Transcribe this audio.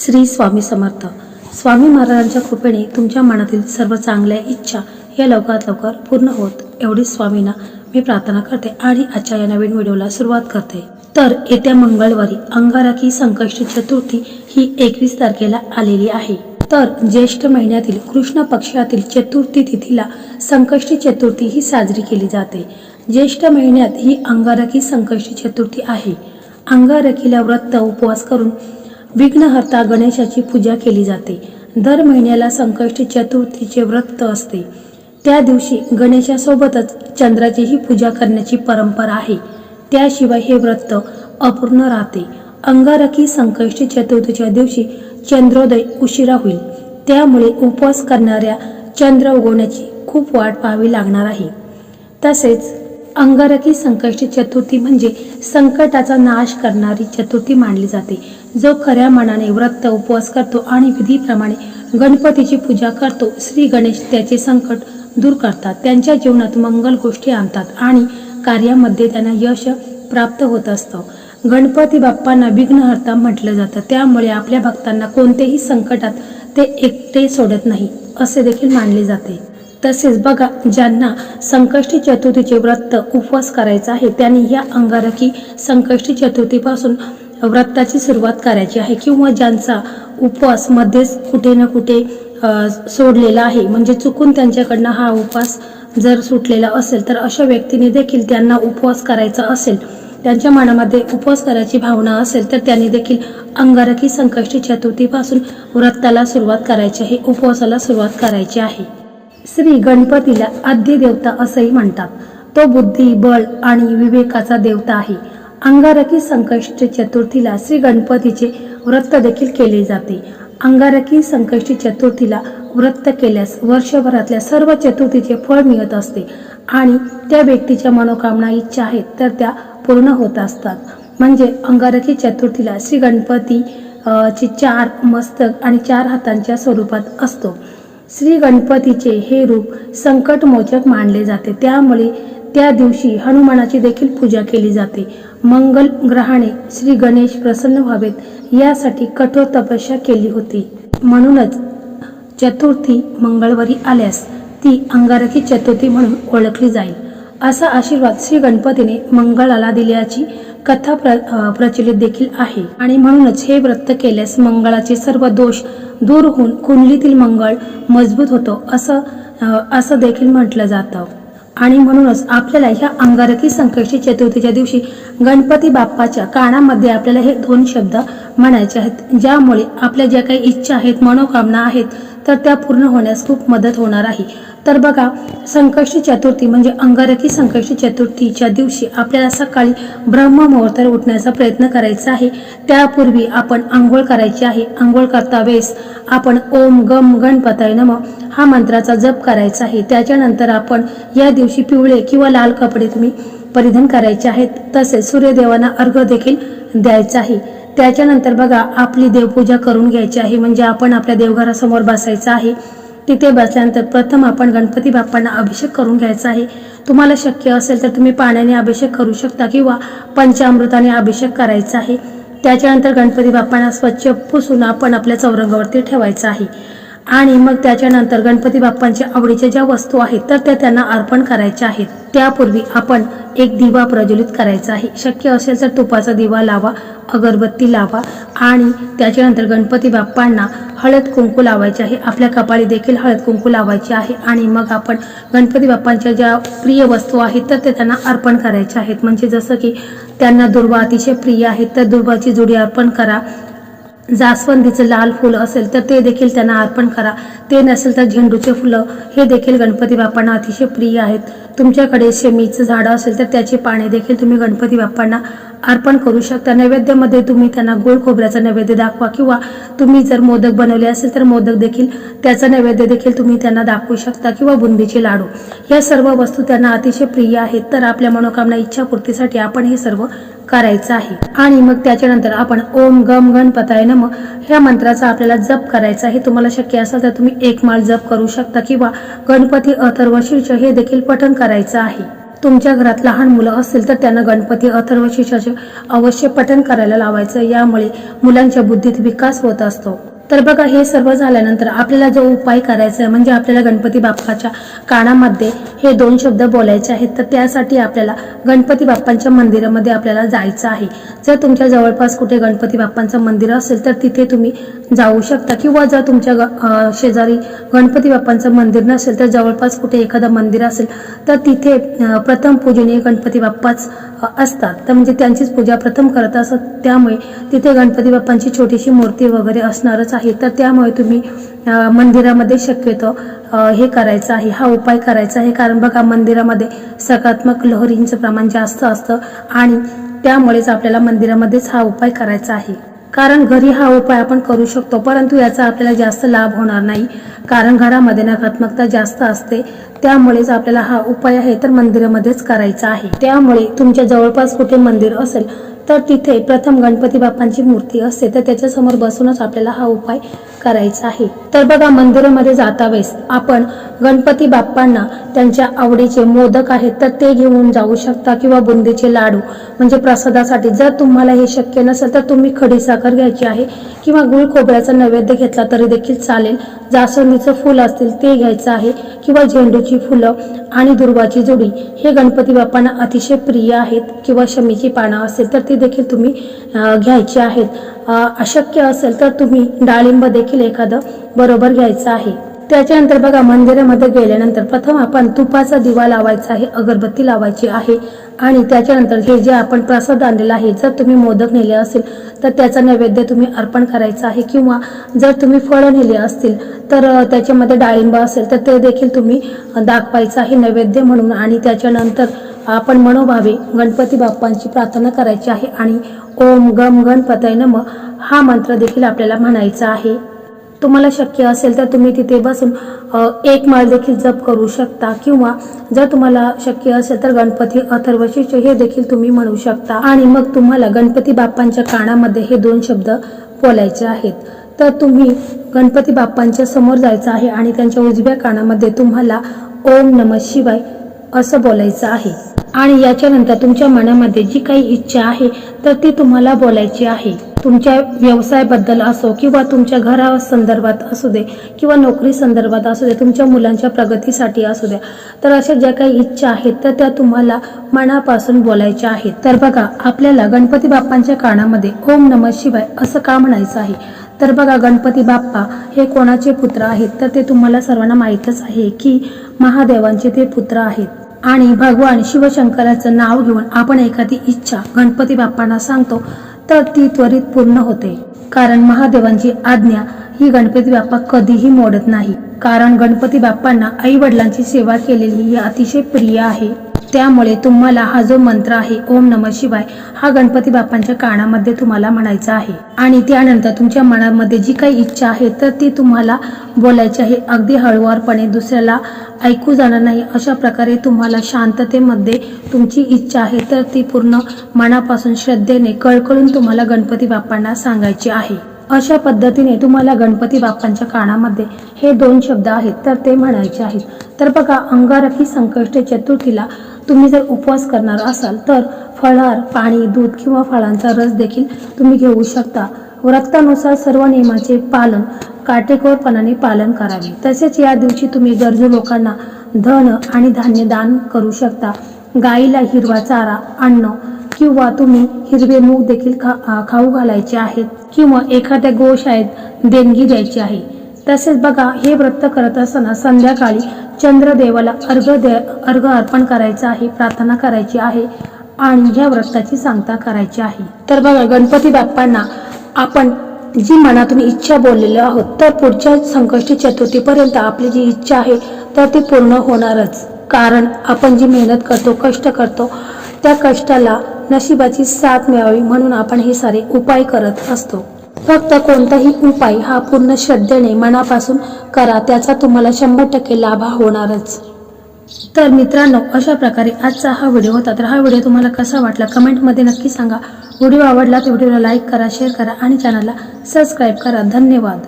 श्री स्वामी समर्थ. स्वामी महाराजांच्या कृपेने तुमच्या मनातील सर्व चांगल्या इच्छा या लवकरात लवकर पूर्ण होत. एवढी स्वामींना मी प्रार्थना करते आणि आजच्या या नवीन व्हिडिओला सुरुवात करते. तर येत्या मंगळवारी अंगारकी संकष्टी चतुर्थी ही एकवीस तारखेला आलेली आहे. तर ज्येष्ठ महिन्यातील कृष्ण पक्षातील चतुर्थी तिथीला संकष्टी चतुर्थी ही साजरी केली जाते. ज्येष्ठ महिन्यात ही अंगारकी संकष्टी चतुर्थी आहे. अंगारकीला व्रत उपवास करून विघ्नहर्ता गणेशाची पूजा केली जाते. दर महिन्याला संकष्टी चतुर्थीचे व्रत असते. त्या दिवशी गणेशासोबतच चंद्राचीही पूजा करण्याची परंपरा आहे. त्याशिवाय हे व्रत अपूर्ण राहते. अंगारकी संकष्टी चतुर्थीच्या दिवशी चंद्रोदय उशिरा होईल. त्यामुळे उपवास करणाऱ्या चंद्र उगवण्याची खूप वाट पाहावी लागणार आहे. तसेच अंगारकी संकष्टी चतुर्थी म्हणजे संकटाचा नाश करणारी चतुर्थी मानली जाते. जो खऱ्या मनाने व्रत उपवास करतो आणि विधीप्रमाणे गणपतीची पूजा करतो श्री गणेश त्याचे संकट दूर करतात. त्यांच्या जीवनात मंगल गोष्टी आणतात आणि कार्यामध्ये त्यांना यश प्राप्त होत असतं. गणपती बाप्पांना विघ्नहर्ता म्हटलं जातं. त्यामुळे आपल्या भक्तांना कोणत्याही संकटात ते एकटे सोडत नाही असे देखील मानले जाते. तसेच बघा ज्यांना संकष्टी चतुर्थीचे व्रत उपवास करायचा आहे त्यांनी या अंगारकी संकष्टी चतुर्थीपासून व्रताची सुरुवात करायची आहे. किंवा ज्यांचा उपवास मध्येच कुठे ना कुठे सोडलेला आहे म्हणजे चुकून त्यांच्याकडनं हा उपवास जर सुटलेला असेल तर अशा व्यक्तीने देखील त्यांना उपवास करायचा असेल त्यांच्या मनामध्ये उपवास करायची भावना असेल तर त्यांनी देखील अंगारकी संकष्टी चतुर्थीपासून व्रताला सुरुवात करायची आहे उपवासाला सुरुवात करायची आहे. श्री गणपतीला आद्य देवता असंही म्हणतात. तो बुद्धी बळ आणि विवेकाचा देवता आहे. अंगारकी संकष्ट चतुर्थीला श्री गणपतीचे व्रत देखील केले जाते. अंगारकी संकष्टी चतुर्थीला व्रत केल्यास वर्षभरातल्या सर्व चतुर्थीचे फळ मिळत असते आणि त्या व्यक्तीच्या मनोकामना इच्छा आहेत तर त्या पूर्ण होत असतात. म्हणजे अंगारकी चतुर्थीला श्री गणपती ची चार मस्तक आणि चार हातांच्या स्वरूपात असतो. श्री गणपतीचे हे रूप संकटमोचक मानले जाते. त्यामुळे त्या दिवशी हनुमानाची देखील पूजा केली जाते. मंगल ग्रहाने श्री गणेश प्रसन्न व्हावेत यासाठी कठोर तपस्या केली होती. म्हणूनच चतुर्थी मंगळवारी आल्यास ती अंगारकी चतुर्थी म्हणून ओळखली जाईल. असा आशीर्वाद श्री गणपतीने मंगळाला दिल्याची कथा प्र प्रचलित देखील आहे. आणि म्हणूनच हे व्रत केल्यास मंगळाचे सर्व दोष दूर होऊन कुंडलीतील मंगळ मजबूत होतो असं असं देखील म्हटलं जातं. आणि म्हणूनच आपल्याला ह्या अंगारकी संकष्टी चतुर्थीच्या दिवशी गणपती बाप्पाच्या कानामध्ये आपल्याला हे दोन शब्द म्हणायचे आहेत. ज्यामुळे आपल्या ज्या काही इच्छा आहेत मनोकामना आहेत तर त्या पूर्ण होण्यास खूप मदत होणार आहे. तर बघा संकष्टी चतुर्थी म्हणजे अंगारकी संकष्टी चतुर्थीच्या दिवशी आपल्याला सकाळी ब्रह्ममुहूर्तावर उठण्याचा प्रयत्न करायचा आहे. त्यापूर्वी आपण आंघोळ करायची आहे. आंघोळ करता वेळेस आपण ओम गम गणपताय नम हा मंत्राचा जप करायचा आहे. त्याच्यानंतर आपण या दिवशी पिवळे किंवा लाल कपडे तुम्ही परिधान करायचे आहेत. तसेच सूर्यदेवांना अर्घ देखील द्यायचा आहे. त्याच्यानंतर बघा आपली देवपूजा करून घ्यायची आहे. म्हणजे आपण आपल्या देवघरासमोर बसायचं आहे. तिथे बसल्यानंतर प्रथम आपण गणपती बाप्पांना अभिषेक करून घ्यायचा आहे. तुम्हाला शक्य असेल तर तुम्ही पाण्याने अभिषेक करू शकता किंवा पंचामृताने अभिषेक करायचा आहे. त्याच्यानंतर गणपती बाप्पांना स्वच्छ पुसून आपण आपल्या चौरंगावरती ठेवायचं आहे. आणि मग त्याच्यानंतर गणपती बाप्पांच्या आवडीच्या ज्या वस्तू आहेत तर त्या त्यांना अर्पण करायच्या आहेत. त्यापूर्वी आपण एक दिवा प्रज्वलित करायचा आहे. शक्य असेल तर तुपाचा दिवा लावा अगरबत्ती लावा आणि त्याच्यानंतर गणपती बाप्पांना हळद कुंकू लावायचे आहे. आपल्या कपाळी देखील हळद कुंकू लावायचे आहे आणि मग आपण गणपती बाप्पांच्या ज्या प्रिय वस्तू आहेत तर ते त्यांना अर्पण करायच्या आहेत. म्हणजे जसं की त्यांना दुर्वा अतिशय प्रिय आहेत तर दुर्वाची जुडी अर्पण करा. जास्वंदीचं लाल फुल असेल तर ते देखील त्यांना अर्पण करा. ते नसेल तर झेंडूचे फुलं. हे देखील गणपती बाप्पांना अतिशय प्रिय आहेत. तुमच्याकडे शेमीचं झाडं असेल तर त्याची पाने देखील तुम्ही गणपती बाप्पांना अर्पण करू शकता. नैवेद्यामध्ये तुम्ही त्यांना गोड खोबऱ्याचा नैवेद्य दाखवा किंवा तुम्ही जर मोदक बनवले असेल तर मोदक देखील त्याचा नैवेद्य देखील तुम्ही त्यांना दाखवू शकता किंवा बुंदीचे लाडू. या सर्व वस्तू त्यांना अतिशय प्रिय आहेत. तर आपल्या मनोकामना इच्छापूर्तीसाठी आपण हे सर्व करायचं आहे. आणि मग त्याच्यानंतर आपण ओम गम गणपताय नम ह्या मंत्राचा आपल्याला जप करायचा आहे. तुम्हाला शक्य असेल तर तुम्ही एक माळ जप करू शकता किंवा गणपती अथर्वशीर्ष हे देखील पठण करायचं आहे. तुमच्या घरात लहान मुलं असतील तर त्यांना गणपती अथर्वशीर्षाचे अवश्य पठण करायला लावायचं. यामुळे मुलांच्या बुद्धीत विकास होत असतो. तर बघा हे सर्व झाल्यानंतर आपल्याला जो उपाय करायचा आहे म्हणजे आपल्याला गणपती बाप्पाच्या कानामध्ये हे दोन शब्द बोलायचे आहेत तर त्यासाठी आपल्याला गणपती बाप्पांच्या मंदिरामध्ये आपल्याला जायचं आहे. जर तुमच्या जवळपास कुठे गणपती बाप्पांचं मंदिर असेल तर तिथे तुम्ही जाऊ शकता. किंवा जर तुमच्या ग- शेजारी गणपती बाप्पांचं मंदिर नसेल तर जवळपास कुठे एखादं मंदिर असेल तर तिथे प्रथम पूजनीय गणपती बाप्पाच असतात. तर म्हणजे त्यांचीच पूजा प्रथम करत असत. त्यामुळे तिथे गणपती बाप्पांची छोटीशी मूर्ती वगैरे असणारच आहे. तर त्यामुळे तुम्ही मंदिरामध्ये शक्यतो हे करायचं आहे. हा उपाय करायचा आहे. कारण बघा मंदिरामध्ये सकारात्मक लहरींचं प्रमाण जास्त असतं आणि त्यामुळेच आपल्याला मंदिरामध्येच हा उपाय करायचा आहे. कारण घरी हा उपाय आपण करू शकतो परंतु याचा आपल्याला जास्त लाभ होणार नाही. कारण घरामध्ये नकारात्मकता जास्त असते त्यामुळेच आपल्याला हा उपाय आहे तर मंदिरामध्येच करायचा आहे. त्यामुळे तुमच्या जवळपास कुठे मंदिर असेल तर तिथे प्रथम गणपती बाप्पांची मूर्ती असते तर त्याच्यासमोर बसूनच आपल्याला हा उपाय करायचा आहे. तर बघा मंदिरामध्ये जाता वेळेस आपण गणपती बाप्पांना त्यांच्या आवडीचे मोदक आहेत तर ते घेऊन जाऊ शकता किंवा बुंदीचे लाडू. म्हणजे प्रसादासाठी जर तुम्हाला हे शक्य नसेल तर तुम्ही खडीसा साखर घ्यायची आहे किंवा गुळ खोबऱ्याचा नैवेद्य घेतला तरी देखील चालेल. जास्वंदीचं फुल असतील ते घ्यायचं आहे किंवा झेंडूची फुलं आणि दुर्वाची जोडी. हे गणपती बाप्पांना अतिशय प्रिय आहेत किंवा शमीची पानं असेल तर ती देखील तुम्ही घ्यायची आहेत. अशक्य असेल तर तुम्ही डाळिंब देखील एखादं बरोबर घ्यायचं आहे. त्याच्यानंतर बघा मंदिरामध्ये गेल्यानंतर प्रथम आपण तुपाचा दिवा लावायचा आहे अगरबत्ती लावायची आहे. आणि त्याच्यानंतर हे जे आपण प्रसाद आणलेला आहे जर तुम्ही मोदक नेले असेल तर त्याचा नैवेद्य तुम्ही अर्पण करायचा आहे. किंवा जर तुम्ही फळं नेले असतील तर त्याच्यामध्ये डाळिंब असेल तर ते देखील तुम्ही दाखवायचं आहे नैवेद्य म्हणून. आणि त्याच्यानंतर आपण मनोभावे गणपती बाप्पांची प्रार्थना करायची आहे. आणि ओम गम गणपतय नम हा मंत्र देखील आपल्याला म्हणायचा आहे. तुम्हाला शक्य असेल तर तुम्ही तिथे बसून एक माळ देखील जप करू शकता किंवा जर तुम्हाला शक्य असेल तर गणपती अथर्वशीर्ष हे देखील तुम्ही म्हणू शकता. आणि मग तुम्हाला गणपती बाप्पांच्या कानामध्ये हे दोन शब्द बोलायचे आहेत. तर तुम्ही गणपती बाप्पांच्या समोर जायचं आहे आणि त्यांच्या उजव्या कानामध्ये तुम्हाला ओम नम शिवाय असं बोलायचं आहे. आणि याच्यानंतर तुमच्या मनामध्ये जी काही इच्छा आहे तर ती तुम्हाला बोलायची आहे. तुमच्या व्यवसायाबद्दल असो किंवा तुमच्या घरा संदर्भात असू दे किंवा नोकरी संदर्भात असू दे तुमच्या मुलांच्या प्रगतीसाठी असू द्या तर अशा ज्या काही इच्छा आहेत तर त्या तुम्हाला मनापासून बोलायच्या आहेत. तर बघा आपल्याला गणपती बाप्पांच्या कानामध्ये ओम नम शिवाय असं का म्हणायचं आहे? तर बघा गणपती बाप्पा हे कोणाचे पुत्र आहेत? तर ते तुम्हाला सर्वांना माहीतच आहे की महादेवांचे ते पुत्र आहेत. आणि भगवान शिवशंकराचं नाव घेऊन आपण एखादी इच्छा गणपती बाप्पांना सांगतो तर ती त्वरित पूर्ण होते. कारण महादेवांची आज्ञा ही गणपती बाप्पा कधीही मोडत नाही. कारण गणपती बाप्पांना आई वडिलांची सेवा केलेली ही अतिशय प्रिय आहे. त्यामुळे तुम्हाला हा जो मंत्र आहे ओम नम शिवाय हा गणपती बाप्पांच्या कानामध्ये तुम्हाला म्हणायचा आहे. आणि त्यानंतर तुमच्या मनामध्ये जी काही इच्छा आहे तर ती तुम्हाला बोलायची आहे. अगदी हळुवारपणे दुसऱ्याला ऐकू जाणार नाही. अशा प्रकारे तुम्हाला शांततेमध्ये तुमची इच्छा आहे तर ती पूर्ण मनापासून श्रद्धेने कळकळून तुम्हाला गणपती बाप्पांना सांगायची आहे. अशा पद्धतीने तुम्हाला गणपती बाप्पांच्या कानामध्ये हे दोन शब्द आहेत तर ते म्हणायचे आहेत. तर बघा अंगारकी संकष्ट चतुर्थीला तुम्ही जर उपवास करणार असाल तर फळार पाणी दूध किंवा फळांचा रस देखील तुम्ही घेऊ शकता. व्रतानुसार सर्व नियमाचे पालन काटेकोरपणाने पालन करावे. तसेच या दिवशी तुम्ही गरजू लोकांना धन आणि धान्य दान करू शकता. गाईला हिरवा चारा अन्न किंवा तुम्ही हिरवे मूग देखील खा खाऊ घालायचे आहेत किंवा एखाद्या गोशाळेत देणगी द्यायची आहे. तसेच बघा हे व्रत करत असताना संध्याकाळी चंद्रदेवाला अर्घ दे अर्घ अर्पण करायचं आहे प्रार्थना करायची आहे आणि ह्या व्रताची सांगता करायची आहे. तर बघा गणपती बाप्पांना आपण जी मनातून इच्छा बोललेलो आहोत तर पुढच्या संकष्टी चतुर्थीपर्यंत आपली जी इच्छा आहे तर ती पूर्ण होणारच. कारण आपण जी मेहनत करतो कष्ट करतो त्या कष्टाला नशिबाची साथ मिळावी म्हणून आपण हे सारे उपाय करत असतो. फक्त कोणताही उपाय हा पूर्ण श्रद्धेने मनापासून करा. त्याचा तुम्हाला शंभर टक्के लाभ होणारच. तर मित्रांनो अशा प्रकारे आजचा हा व्हिडिओ होता. तर हा व्हिडिओ तुम्हाला कसा वाटला कमेंटमध्ये नक्की सांगा. व्हिडिओ आवडला तर व्हिडिओला लाईक करा शेअर करा आणि चॅनलला सबस्क्राईब करा. धन्यवाद.